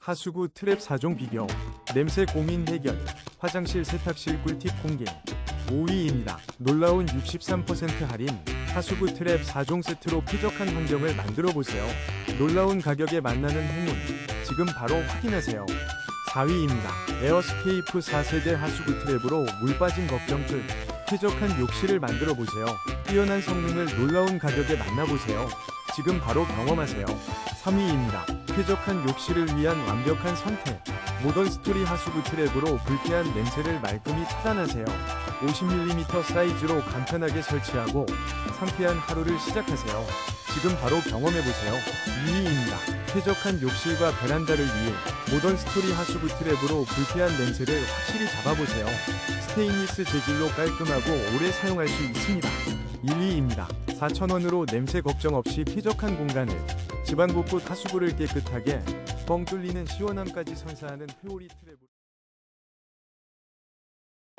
하수구 트랩 4종 비교, 냄새 고민 해결, 화장실 세탁실 꿀팁 공개. 5위입니다. 놀라운 63% 할인, 하수구 트랩 4종 세트로 쾌적한 환경을 만들어 보세요. 놀라운 가격에 만나는 행운, 지금 바로 확인하세요. 4위입니다. 에어스케이프 4세대 하수구 트랩으로 물 빠진 걱정 끝. 쾌적한 욕실을 만들어 보세요. 뛰어난 성능을 놀라운 가격에 만나보세요. 지금 바로 경험하세요. 3위입니다. 쾌적한 욕실을 위한 완벽한 선택. 모던 스토리 하수구 트랩으로 불쾌한 냄새를 말끔히 차단하세요. 50mm 사이즈로 간편하게 설치하고 상쾌한 하루를 시작하세요. 지금 바로 경험해보세요. 2위입니다. 쾌적한 욕실과 베란다를 위해 모던 스토리 하수구 트랩으로 불쾌한 냄새를 확실히 잡아보세요. 스테인리스 재질로 깔끔하고 오래 사용할 수 있습니다. 1위입니다. 4,000원으로 냄새 걱정 없이 쾌적한 공간을 집안 곳곳 하수구를 깨끗하게 뻥 뚫리는 시원함까지 선사하는 회오리 트랩